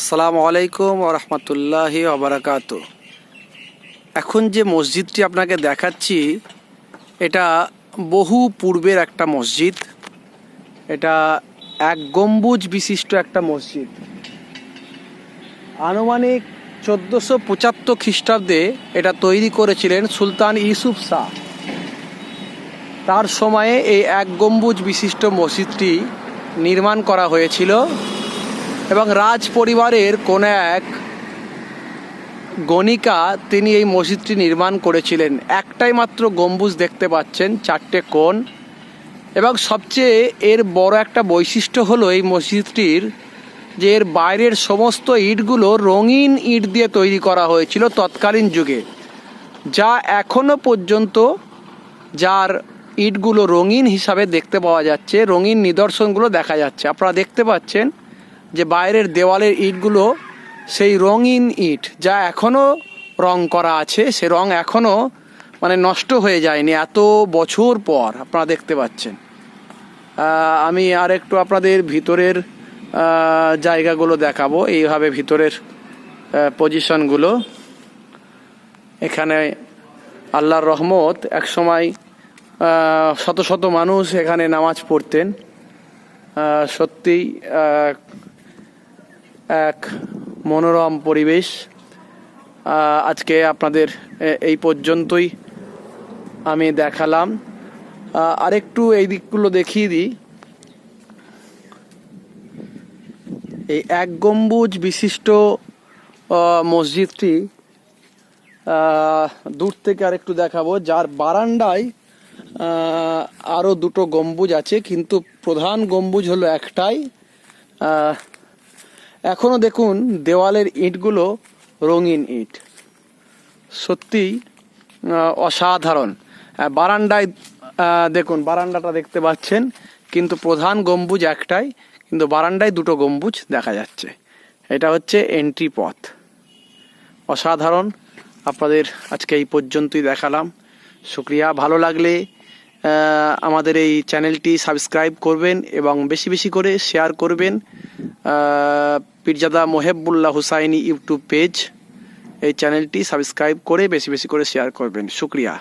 আসসালামু আলাইকুম রহমতুল্লাহি আবরাকাত এখন যে মসজিদটি আপনাকে দেখাচ্ছি, এটা বহু পূর্বের একটা মসজিদ। এটা এক গম্বুজ বিশিষ্ট একটা মসজিদ। আনুমানিক চোদ্দোশো পঁচাত্তর খ্রিস্টাব্দে এটা তৈরি করেছিলেন সুলতান ইউসুফ শাহ। তার সময়ে এই এক গম্বুজ বিশিষ্ট মসজিদটি নির্মাণ করা হয়েছিল। এবং রাজ পরিবারের কোন এক গণিকা তিনি এই মসজিদটি নির্মাণ করেছিলেন। একটাই মাত্র গম্বুজ দেখতে পাচ্ছেন, চারটে কোণ। এবং সবচেয়ে এর বড় একটা বৈশিষ্ট্য হলো এই মসজিদটির যে এর বাইরের সমস্ত ইটগুলো রঙিন ইট দিয়ে তৈরি করা হয়েছিল তৎকালীন যুগে। যা এখনও পর্যন্ত যার ইটগুলো রঙিন হিসাবে দেখতে পাওয়া যাচ্ছে, রঙিন নিদর্শনগুলো দেখা যাচ্ছে। আপনারা দেখতে পাচ্ছেন যে বাইরের দেওয়ালের ইটগুলো সেই রঙিন ইট, যা এখনও রং করা আছে, সে রং এখনও মানে নষ্ট হয়ে যায়নি এত বছর পর, আপনারা দেখতে পাচ্ছেন। আমি আর একটু আপনাদের ভিতরের জায়গাগুলো দেখাবো, এইভাবে ভিতরের পজিশনগুলো এখানে আল্লাহর রহমত এক সময় শত শত মানুষ এখানে নামাজ পড়তেন। সত্যিই এক মনোরম পরিবেশ। আজকে আপনাদের এই পর্যন্তই আমি দেখালাম। আরেকটু এই দিকগুলো দেখিয়ে দিই। এই এক গম্বুজ বিশিষ্ট মসজিদটি দূর থেকে আরেকটু দেখাবো। যার বারান্দায় আহ, আরও দুটো গম্বুজ আছে কিন্তু প্রধান গম্বুজ হলো একটাই। আহ, এখনও দেখুন দেওয়ালের ইটগুলো রঙিন ইট। সত্যিই আহ, অসাধারণ। বারান্দায় দেখুন বারান্দাটা দেখতে পাচ্ছেন কিন্তু প্রধান গম্বুজ একটাই কিন্তু বারান্দায় দুটো গম্বুজ দেখা যাচ্ছে। এটা হচ্ছে এন্ট্রি পথ। অসাধারণ। আপনাদের আজকে এই পর্যন্তই দেখালাম। শুক্রিয়া ভালো লাগলে আমাদের এই চ্যানেলটি সাবস্ক্রাইব করবেন এবং বেশি বেশি করে শেয়ার করবেন। পীরজাদা মোহেবুল্লাহ হুসাইনি ইউটিউব পেজ এই চ্যানেলটি সাবস্ক্রাইব করে বেশি বেশি করে শেয়ার করবেন। শুক্রিয়া।